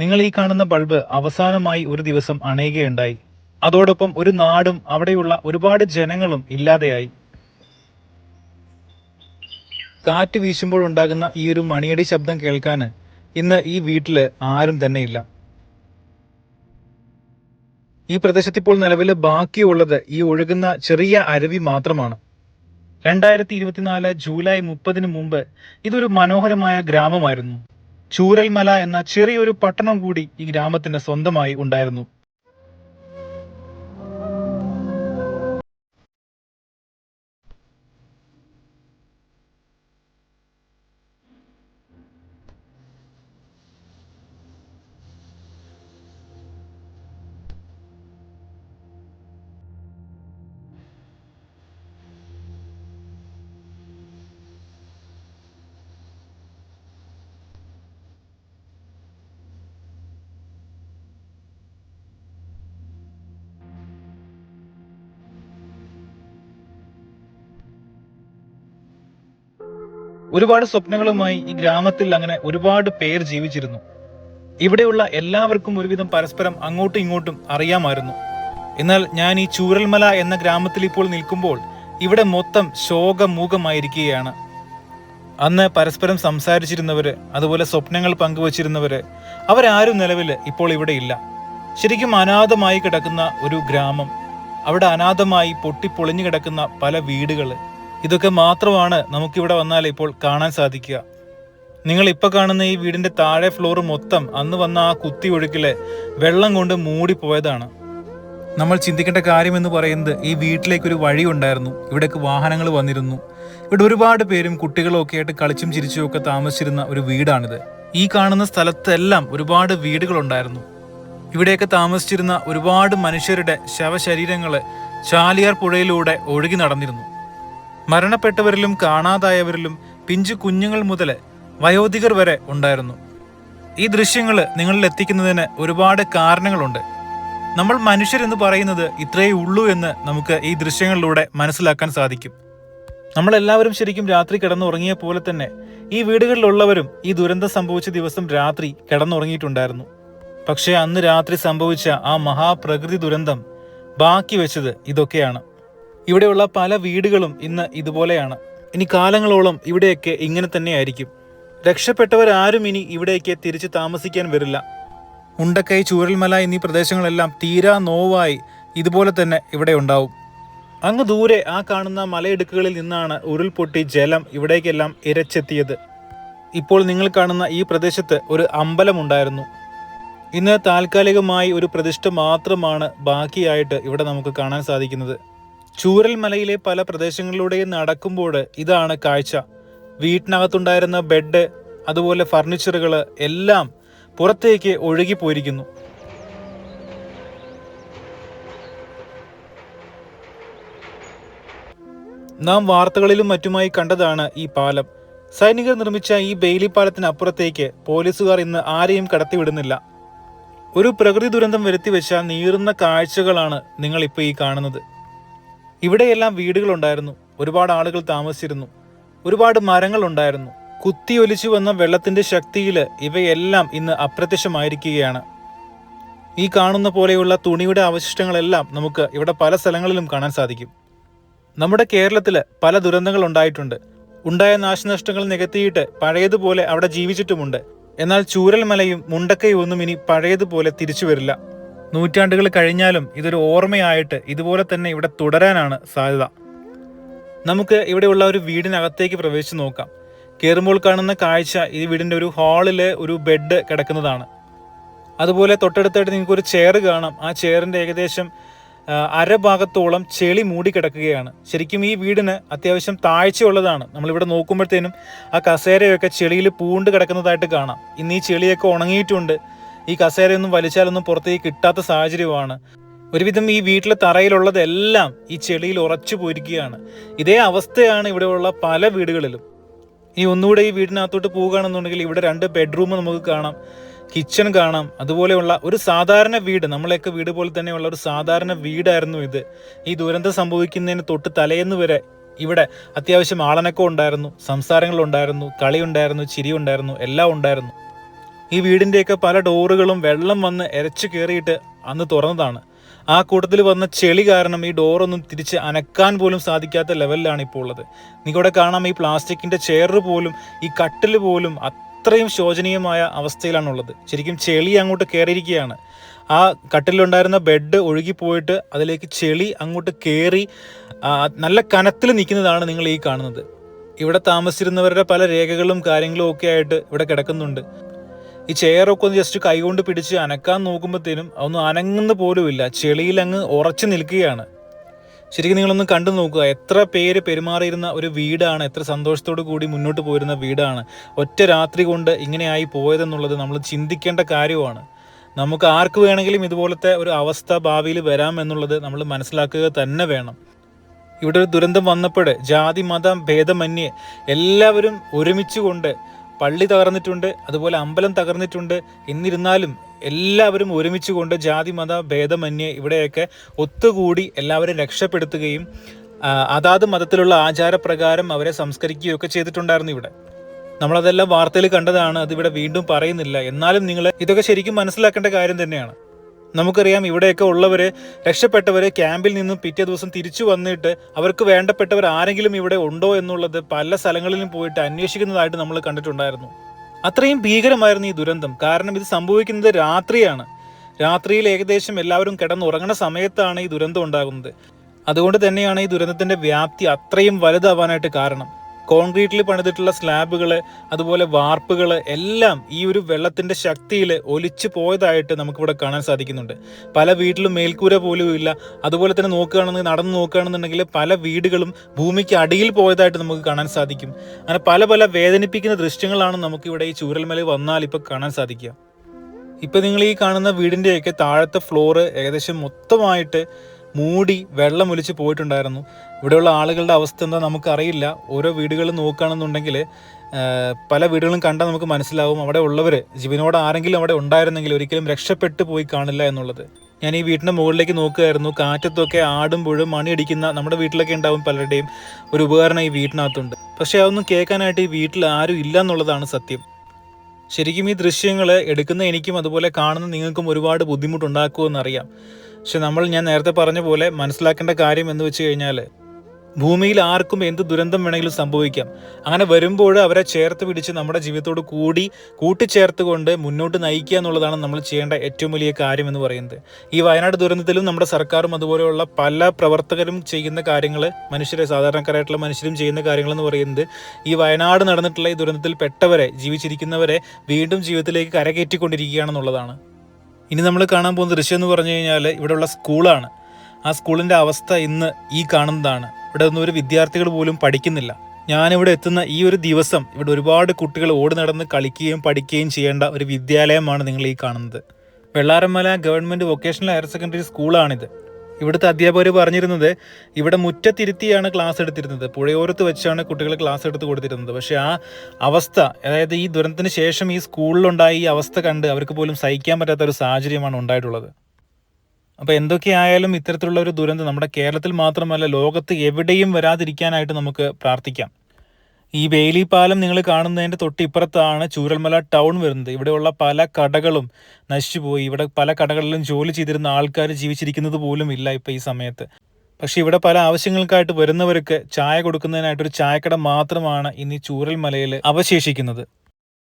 നിങ്ങൾ ഈ കാണുന്ന ബൾബ് അവസാനമായി ഒരു ദിവസം അണയുകയുണ്ടായി. അതോടൊപ്പം ഒരു നാടും അവിടെയുള്ള ഒരുപാട് ജനങ്ങളും ഇല്ലാതെയായി. കാറ്റ് വീശുമ്പോൾ ഉണ്ടാകുന്ന ഈ ഒരു മണിയടി ശബ്ദം കേൾക്കാൻ ഇന്ന് ഈ വീട്ടിൽ ആരും തന്നെ ഇല്ല ഈ പ്രദേശത്ത് ഇപ്പോൾ നിലവിൽ ബാക്കിയുള്ളത് ഈ ഒഴുകുന്ന ചെറിയ അരുവി മാത്രമാണ്. രണ്ടായിരത്തി ഇരുപത്തിനാല് ജൂലൈ മുപ്പതിന് മുമ്പ് ഇതൊരു മനോഹരമായ ഗ്രാമമായിരുന്നു. ചൂരൽമല എന്ന ചെറിയൊരു പട്ടണം കൂടി ഈ ഗ്രാമത്തിന് സ്വന്തമായി ഉണ്ടായിരുന്നു. ഒരുപാട് സ്വപ്നങ്ങളുമായി ഈ ഗ്രാമത്തിൽ അങ്ങനെ ഒരുപാട് പേർ ജീവിച്ചിരുന്നു. ഇവിടെയുള്ള എല്ലാവർക്കും ഒരുവിധം പരസ്പരം അങ്ങോട്ടും ഇങ്ങോട്ടും അറിയാമായിരുന്നു. എന്നാൽ ഞാൻ ഈ ചൂരൽമല എന്ന ഗ്രാമത്തിൽ ഇപ്പോൾ നിൽക്കുമ്പോൾ ഇവിടെ മൊത്തം ശോകമൂകമായിരിക്കുകയാണ്. അന്ന് പരസ്പരം സംസാരിച്ചിരുന്നവര് അതുപോലെ സ്വപ്നങ്ങൾ പങ്കുവച്ചിരുന്നവര് അവരാരും നിലവിൽ ഇപ്പോൾ ഇവിടെ ഇല്ല ശരിക്കും അനാഥമായി കിടക്കുന്ന ഒരു ഗ്രാമം. അവിടെ അനാഥമായി പൊട്ടിപ്പൊളിഞ്ഞു കിടക്കുന്ന പല വീടുകൾ ഇതൊക്കെ മാത്രമാണ് നമുക്കിവിടെ വന്നാൽ ഇപ്പോൾ കാണാൻ സാധിക്കുക. നിങ്ങൾ ഇപ്പൊ കാണുന്ന ഈ വീടിന്റെ താഴെ ഫ്ലോർ മൊത്തം അന്ന് വന്ന ആ കുത്തി ഒഴുക്കിൽ വെള്ളം കൊണ്ട് മൂടിപ്പോയതാണ്. നമ്മൾ ചിന്തിക്കേണ്ട കാര്യം എന്ന് പറയുന്നത് ഈ വീട്ടിലേക്ക് ഒരു വഴി ഉണ്ടായിരുന്നു. ഇവിടേക്ക് വാഹനങ്ങൾ വന്നിരുന്നു. ഇവിടെ ഒരുപാട് പേരും കുട്ടികളും ഒക്കെ ആയിട്ട് കളിച്ചും ചിരിച്ചും ഒക്കെ താമസിച്ചിരുന്ന ഒരു വീടാണിത്. ഈ കാണുന്ന സ്ഥലത്തെല്ലാം ഒരുപാട് വീടുകളുണ്ടായിരുന്നു ഇവിടെയൊക്കെ താമസിച്ചിരുന്ന ഒരുപാട് മനുഷ്യരുടെ ശവശരീരങ്ങൾ ചാലിയാർ പുഴയിലൂടെ ഒഴുകി നടന്നിരുന്നു. മരണപ്പെട്ടവരിലും കാണാതായവരിലും പിഞ്ചു കുഞ്ഞുങ്ങൾ മുതൽ വയോധികർ വരെ ഉണ്ടായിരുന്നു. ഈ ദൃശ്യങ്ങൾ നിങ്ങളിൽ എത്തിക്കുന്നതിന് ഒരുപാട് കാരണങ്ങളുണ്ട്. നമ്മൾ മനുഷ്യരെന്ന് പറയുന്നത് ഇത്രയേ ഉള്ളൂ എന്ന് നമുക്ക് ഈ ദൃശ്യങ്ങളിലൂടെ മനസ്സിലാക്കാൻ സാധിക്കും. നമ്മളെല്ലാവരും ശരിക്കും രാത്രി കിടന്നുറങ്ങിയ പോലെ തന്നെ ഈ വീടുകളിലുള്ളവരും ഈ ദുരന്തം സംഭവിച്ച ദിവസം രാത്രി കിടന്നുറങ്ങിയിട്ടുണ്ടായിരുന്നു. പക്ഷേ അന്ന് രാത്രി സംഭവിച്ച ആ മഹാപ്രകൃതി ദുരന്തം ബാക്കി വെച്ചത് ഇതൊക്കെയാണ്. ഇവിടെയുള്ള പല വീടുകളും ഇന്ന് ഇതുപോലെയാണ്. ഇനി കാലങ്ങളോളം ഇവിടെയൊക്കെ ഇങ്ങനെ തന്നെയായിരിക്കും. രക്ഷപ്പെട്ടവരാരും ഇനി ഇവിടേക്ക് തിരിച്ച് താമസിക്കാൻ വരില്ല. ഉണ്ടക്കൈ ചൂരൽമല എന്നീ പ്രദേശങ്ങളെല്ലാം തീരാ നോവായി ഇതുപോലെ തന്നെ ഇവിടെ ഉണ്ടാവും. അങ്ങ് ദൂരെ ആ കാണുന്ന മലയിടുക്കുകളിൽ നിന്നാണ് ഉരുൾപൊട്ടി ജലം ഇവിടേക്കെല്ലാം ഇരച്ചെത്തിയത്. ഇപ്പോൾ നിങ്ങൾ കാണുന്ന ഈ പ്രദേശത്ത് ഒരു അമ്പലമുണ്ടായിരുന്നു ഇന്ന് താൽക്കാലികമായി ഒരു പ്രതിഷ്ഠ മാത്രമാണ് ബാക്കിയായിട്ട് ഇവിടെ നമുക്ക് കാണാൻ സാധിക്കുന്നത്. ചൂരൽമലയിലെ പല പ്രദേശങ്ങളിലൂടെയും നടക്കുമ്പോൾ ഇതാണ് കാഴ്ച. വീട്ടിനകത്തുണ്ടായിരുന്ന ബെഡ് അതുപോലെ ഫർണിച്ചറുകൾ എല്ലാം പുറത്തേക്ക് ഒഴുകിപ്പോയിരിക്കുന്നു. നാം വാർത്തകളിലും മറ്റുമായി കണ്ടതാണ് ഈ പാലം. സൈനികർ നിർമ്മിച്ച ഈ ബെയിലി പാലത്തിനപ്പുറത്തേക്ക് പോലീസുകാർ ഇന്ന് ആരെയും കടത്തിവിടുന്നില്ല. ഒരു പ്രകൃതി ദുരന്തം വരുത്തിവെച്ച നീറുന്ന കാഴ്ചകളാണ് നിങ്ങളിപ്പോൾ ഈ കാണുന്നത്. ഇവിടെയെല്ലാം വീടുകളുണ്ടായിരുന്നു. ഒരുപാട് ആളുകൾ താമസിച്ചിരുന്നു. ഒരുപാട് മരങ്ങൾ ഉണ്ടായിരുന്നു കുത്തിയൊലിച്ചു വന്ന വെള്ളത്തിന്റെ ശക്തിയിൽ ഇവയെല്ലാം ഇന്ന് അപ്രത്യക്ഷമായിരിക്കുകയാണ്. ഈ കാണുന്ന പോലെയുള്ള തുണിയുടെ അവശിഷ്ടങ്ങളെല്ലാം നമുക്ക് ഇവിടെ പല സ്ഥലങ്ങളിലും കാണാൻ സാധിക്കും. നമ്മുടെ കേരളത്തിൽ പല ദുരന്തങ്ങൾ ഉണ്ടായിട്ടുണ്ട്. ഉണ്ടായ നാശനഷ്ടങ്ങൾ നികത്തിയിട്ട് പഴയതുപോലെ അവിടെ ജീവിച്ചിട്ടുമുണ്ട്. എന്നാൽ ചൂരൽമലയും മുണ്ടക്കയും ഒന്നും ഇനി പഴയതുപോലെ തിരിച്ചു വരില്ല. നൂറ്റാണ്ടുകൾ കഴിഞ്ഞാലും ഇതൊരു ഓർമ്മയായിട്ട് ഇതുപോലെ തന്നെ ഇവിടെ തുടരാനാണ് സാധ്യത. നമുക്ക് ഇവിടെയുള്ള ഒരു വീടിനകത്തേക്ക് പ്രവേശിച്ച് നോക്കാം. കയറുമ്പോൾ കാണുന്ന കാഴ്ച ഈ വീടിന്റെ ഒരു ഹാളിലെ ഒരു ബെഡ് കിടക്കുന്നതാണ്. അതുപോലെ തൊട്ടടുത്തായിട്ട് നിങ്ങൾക്ക് ഒരു ചെയർ കാണാം. ആ ചെയറിന്റെ ഏകദേശം അരഭാഗത്തോളം ചെളി മൂടി കിടക്കുകയാണ്. ശരിക്കും ഈ വീടിന് അത്യാവശ്യം താഴ്ചയുള്ളതാണ്. നമ്മളിവിടെ നോക്കുമ്പോഴത്തേനും ആ കസേരയൊക്കെ ചെളിയിൽ പൂണ്ട് കിടക്കുന്നതായിട്ട് കാണാം. ഇന്ന് ഈ ചെളിയൊക്കെ ഉണങ്ങിയിട്ടുണ്ട്. ഈ കസേരയൊന്നും വലിച്ചാലൊന്നും പുറത്തേക്ക് കിട്ടാത്ത സാഹചര്യമാണ്. ഒരുവിധം ഈ വീട്ടിലെ തറയിലുള്ളതെല്ലാം ഈ ചെളിയിൽ ഉറച്ചു പോയിരിക്കുകയാണ് ഇതേ അവസ്ഥയാണ് ഇവിടെയുള്ള പല വീടുകളിലും. ഇനി ഒന്നുകൂടെ ഈ വീടിനകത്തോട്ട് പോവുകയാണെന്നുണ്ടെങ്കിൽ ഇവിടെ രണ്ട് ബെഡ്റൂം നമുക്ക് കാണാം കിച്ചൺ കാണാം അതുപോലെയുള്ള ഒരു സാധാരണ വീട് നമ്മളെയൊക്കെ വീട് പോലെ തന്നെയുള്ള ഒരു സാധാരണ വീടായിരുന്നു ഇത്. ഈ ദുരന്തം സംഭവിക്കുന്നതിന് തൊട്ട് തലേന്ന് വരെ ഇവിടെ അത്യാവശ്യം ആളനക്കം ഉണ്ടായിരുന്നു സംസാരങ്ങളുണ്ടായിരുന്നു കളിയുണ്ടായിരുന്നു ചിരിയുണ്ടായിരുന്നു എല്ലാം ഉണ്ടായിരുന്നു. ഈ വീടിന്റെയൊക്കെ പല ഡോറുകളും വെള്ളം വന്ന് എരച്ചു കയറിയിട്ട് അന്ന് തുറന്നതാണ്. ആ കൂട്ടത്തിൽ വന്ന ചെളി കാരണം ഈ ഡോറൊന്നും തിരിച്ച് അനക്കാൻ പോലും സാധിക്കാത്ത ലെവലിലാണ് ഇപ്പോൾ ഉള്ളത്. നിങ്ങളുടെ കാണാം ഈ പ്ലാസ്റ്റിക്കിന്റെ ചെയർ പോലും ഈ കട്ടിൽ പോലും അത്രയും ശോചനീയമായ അവസ്ഥയിലാണുള്ളത്. ശരിക്കും ചെളി അങ്ങോട്ട് കയറിയിരിക്കുകയാണ് ആ കട്ടിലുണ്ടായിരുന്ന ബെഡ് ഒഴുകിപ്പോയിട്ട് അതിലേക്ക് ചെളി അങ്ങോട്ട് കയറി നല്ല കനത്തിൽ നിൽക്കുന്നതാണ് നിങ്ങൾ ഈ കാണുന്നത്. ഇവിടെ താമസിച്ചിരുന്നവരുടെ പല രേഖകളും കാര്യങ്ങളും ഒക്കെ ആയിട്ട് ഇവിടെ കിടക്കുന്നുണ്ട്. ഈ ചെയറൊക്കെ ഒന്ന് ജസ്റ്റ് കൈകൊണ്ട് പിടിച്ച് അനക്കാൻ നോക്കുമ്പോഴത്തേനും അതൊന്നും അനങ്ങുന്ന പോലുമില്ല. ചെളിയിൽ അങ്ങ് ഉറച്ചു നിൽക്കുകയാണ്. ശരിക്കും നിങ്ങളൊന്ന് കണ്ടു നോക്കുക. എത്ര പേര് പെരുമാറിയിരുന്ന ഒരു വീടാണ് എത്ര സന്തോഷത്തോടു കൂടി മുന്നോട്ട് പോയിരുന്ന വീടാണ്. ഒറ്റ രാത്രി കൊണ്ട് ഇങ്ങനെയായി പോയതെന്നുള്ളത് നമ്മൾ ചിന്തിക്കേണ്ട കാര്യമാണ്. നമുക്ക് ആർക്ക് വേണമെങ്കിലും ഇതുപോലത്തെ ഒരു അവസ്ഥ ഭാവിയിൽ വരാം എന്നുള്ളത് നമ്മൾ മനസ്സിലാക്കുക തന്നെ വേണം. ഇവിടെ ഒരു ദുരന്തം വന്നപ്പോൾ ജാതി മതം ഭേദമന്യേ എല്ലാവരും ഒരുമിച്ച് കൊണ്ട് പള്ളി തകർന്നിട്ടുണ്ട് അതുപോലെ അമ്പലം തകർന്നിട്ടുണ്ട്. എന്നിരുന്നാലും എല്ലാവരും ഒരുമിച്ച് കൊണ്ട് ജാതി മത ഭേദമന്യേ ഇവിടെയൊക്കെ ഒത്തുകൂടി എല്ലാവരും രക്ഷപ്പെടുത്തുകയും അതാത് മതത്തിലുള്ള ആചാരപ്രകാരം അവരെ സംസ്കരിക്കുകയൊക്കെ ചെയ്തിട്ടുണ്ടായിരുന്നു ഇവിടെ. നമ്മളതെല്ലാം വാർത്തയിൽ കണ്ടതാണ് അതിവിടെ വീണ്ടും പറയുന്നില്ല. എന്നാലും നിങ്ങൾ ഇതൊക്കെ ശരിക്കും മനസ്സിലാക്കേണ്ട കാര്യം തന്നെയാണ്. നമുക്കറിയാം ഇവിടെയൊക്കെ ഉള്ളവർ രക്ഷപ്പെട്ടവർ ക്യാമ്പിൽ നിന്നും പിറ്റേ ദിവസം തിരിച്ചു വന്നിട്ട് അവർക്ക് വേണ്ടപ്പെട്ടവർ ആരെങ്കിലും ഇവിടെ ഉണ്ടോ എന്നുള്ളത് പല സ്ഥലങ്ങളിലും പോയിട്ട് അന്വേഷിക്കുന്നതായിട്ട് നമ്മൾ കണ്ടിട്ടുണ്ടായിരുന്നു. അത്രയും ഭീകരമായിരുന്നു ഈ ദുരന്തം. കാരണം ഇത് സംഭവിക്കുന്നത് രാത്രിയാണ്. രാത്രിയിൽ ഏകദേശം എല്ലാവരും കിടന്നുറങ്ങുന്ന സമയത്താണ് ഈ ദുരന്തം ഉണ്ടാകുന്നത്. അതുകൊണ്ട് തന്നെയാണ് ഈ ദുരന്തത്തിന്റെ വ്യാപ്തി അത്രയും വലുതാവാനായിട്ട് കാരണം. കോൺക്രീറ്റിൽ പണിതിട്ടുള്ള സ്ലാബുകൾ അതുപോലെ വാർപ്പുകൾ എല്ലാം ഈ ഒരു വെള്ളത്തിന്റെ ശക്തിയിൽ ഒലിച്ചു പോയതായിട്ട് നമുക്കിവിടെ കാണാൻ സാധിക്കുന്നുണ്ട്. പല വീട്ടിലും മേൽക്കൂര പോലും ഇല്ല. അതുപോലെ തന്നെ നോക്കുകയാണെന്ന് നടന്നു നോക്കുകയാണെന്നുണ്ടെങ്കിൽ പല വീടുകളും ഭൂമിക്ക് അടിയിൽ പോയതായിട്ട് നമുക്ക് കാണാൻ സാധിക്കും. അങ്ങനെ പല പല വേദനിപ്പിക്കുന്ന ദൃശ്യങ്ങളാണ് നമുക്കിവിടെ ഈ ചൂരൽമല വന്നാൽ ഇപ്പോൾ കാണാൻ സാധിക്കുക. ഇപ്പൊ നിങ്ങൾ ഈ കാണുന്ന വീടിന്റെയൊക്കെ താഴത്തെ ഫ്ലോറ് ഏകദേശം മൊത്തമായിട്ട് മൂടി വെള്ളം ഒലിച്ച് പോയിട്ടുണ്ടായിരുന്നു. ഇവിടെയുള്ള ആളുകളുടെ അവസ്ഥ എന്താ നമുക്കറിയില്ല. ഓരോ വീടുകൾ നോക്കുകയാണെന്നുണ്ടെങ്കിൽ പല വീടുകളും കണ്ടാൽ നമുക്ക് മനസ്സിലാവും അവിടെ ഉള്ളവർ ജീവനോട് ആരെങ്കിലും അവിടെ ഉണ്ടായിരുന്നെങ്കിൽ ഒരിക്കലും രക്ഷപ്പെട്ടു പോയി കാണില്ല എന്നുള്ളത്. ഞാൻ ഈ വീടിന്റെ മുകളിലേക്ക് നോക്കുകയായിരുന്നു. കാറ്റത്തൊക്കെ ആടുമ്പോഴും മണിയടിക്കുന്ന നമ്മുടെ വീട്ടിലൊക്കെ ഉണ്ടാവും പലരുടെയും ഒരു ഉപകരണം ഈ വീട്ടിനകത്തുണ്ട് പക്ഷെ അതൊന്നും കേൾക്കാനായിട്ട് ഈ വീട്ടിൽ ആരും ഇല്ല എന്നുള്ളതാണ് സത്യം. ശരിക്കും ഈ ദൃശ്യങ്ങൾ എടുക്കുന്ന എനിക്കും അതുപോലെ കാണുന്ന നിങ്ങൾക്കും ഒരുപാട് ബുദ്ധിമുട്ടുണ്ടാക്കുമെന്നറിയാം പക്ഷെ നമ്മൾ ഞാൻ നേരത്തെ പറഞ്ഞ പോലെ മനസ്സിലാക്കേണ്ട കാര്യം എന്ന് വെച്ച് കഴിഞ്ഞാൽ ഭൂമിയിൽ ആർക്കും എന്ത് ദുരന്തം വേണമെങ്കിലും സംഭവിക്കാം. അങ്ങനെ വരുമ്പോൾ അവരെ ചേർത്ത് പിടിച്ച് നമ്മുടെ ജീവിതത്തോട് കൂടി കൂട്ടിച്ചേർത്ത് കൊണ്ട് മുന്നോട്ട് നയിക്കുക എന്നുള്ളതാണ് നമ്മൾ ചെയ്യേണ്ട ഏറ്റവും വലിയ കാര്യം എന്ന് പറയുന്നത്. ഈ വയനാട് ദുരന്തത്തിലും നമ്മുടെ സർക്കാരും അതുപോലെയുള്ള പല പ്രവർത്തകരും ചെയ്യുന്ന കാര്യങ്ങൾ മനുഷ്യരെ സാധാരണക്കാരായിട്ടുള്ള മനുഷ്യരും ചെയ്യുന്ന കാര്യങ്ങളെന്ന് പറയുന്നത് ഈ വയനാട് നടന്നിട്ടുള്ള ഈ ദുരന്തത്തിൽ പെട്ടവരെ ജീവിച്ചിരിക്കുന്നവരെ വീണ്ടും ജീവിതത്തിലേക്ക് കരകയറ്റിക്കൊണ്ടിരിക്കുകയാണെന്നുള്ളതാണ്. ഇനി നമ്മൾ കാണാൻ പോകുന്ന ദൃശ്യം എന്ന് പറഞ്ഞു കഴിഞ്ഞാൽ ഇവിടെയുള്ള സ്കൂളാണ്. ആ സ്കൂളിന്റെ അവസ്ഥ ഇന്ന് ഈ കാണുന്നതാണ്. ഇവിടെ ഒന്നും ഒരു വിദ്യാർത്ഥികൾ പോലും പഠിക്കുന്നില്ല. ഞാനിവിടെ എത്തുന്ന ഈ ഒരു ദിവസം ഇവിടെ ഒരുപാട് കുട്ടികൾ ഓടി നടന്ന് കളിക്കുകയും പഠിക്കുകയും ചെയ്യേണ്ട ഒരു വിദ്യാലയമാണ് നിങ്ങൾ ഈ കാണുന്നത്. Vellaramala government vocational higher secondary സ്കൂളാണിത്. ഇവിടുത്തെ അധ്യാപകർ പറഞ്ഞിരുന്നത് ഇവിടെ മുറ്റത്തിരുത്തിയാണ് ക്ലാസ് എടുത്തിരുന്നത്. പുഴയോരത്ത് വെച്ചാണ് കുട്ടികൾ ക്ലാസ് എടുത്ത് കൊടുത്തിരുന്നത്. പക്ഷേ ആ അവസ്ഥ അതായത് ഈ ദുരന്തത്തിന് ശേഷം ഈ സ്കൂളിലുണ്ടായ ഈ അവസ്ഥ കണ്ട് അവർക്ക് പോലും സഹിക്കാൻ പറ്റാത്ത ഒരു സാഹചര്യമാണ് ഉണ്ടായിട്ടുള്ളത്. അപ്പോൾ എന്തൊക്കെയായാലും ഇത്തരത്തിലുള്ള ഒരു ദുരന്തം നമ്മുടെ കേരളത്തിൽ മാത്രമല്ല ലോകത്ത് എവിടെയും വരാതിരിക്കാനായിട്ട് നമുക്ക് പ്രാർത്ഥിക്കാം. ഈ വേലി പാലം നിങ്ങൾ കാണുന്നതിന്റെ തൊട്ടിപ്പുറത്താണ് ചൂരൽമല ടൗൺ വരുന്നത്. ഇവിടെയുള്ള പല കടകളും നശിച്ചുപോയി. ഇവിടെ പല കടകളിലും ജോലി ചെയ്തിരുന്ന ആൾക്കാർ ജീവിച്ചിരിക്കുന്നത് പോലും ഇല്ല ഇപ്പോൾ ഈ സമയത്ത്. പക്ഷേ ഇവിടെ പല ആവശ്യങ്ങൾക്കായിട്ട് വരുന്നവർക്ക് ചായ കൊടുക്കുന്നതിനായിട്ടൊരു ചായക്കട മാത്രമാണ് ഇനി ചൂരൽമലയിൽ അവശേഷിക്കുന്നത്.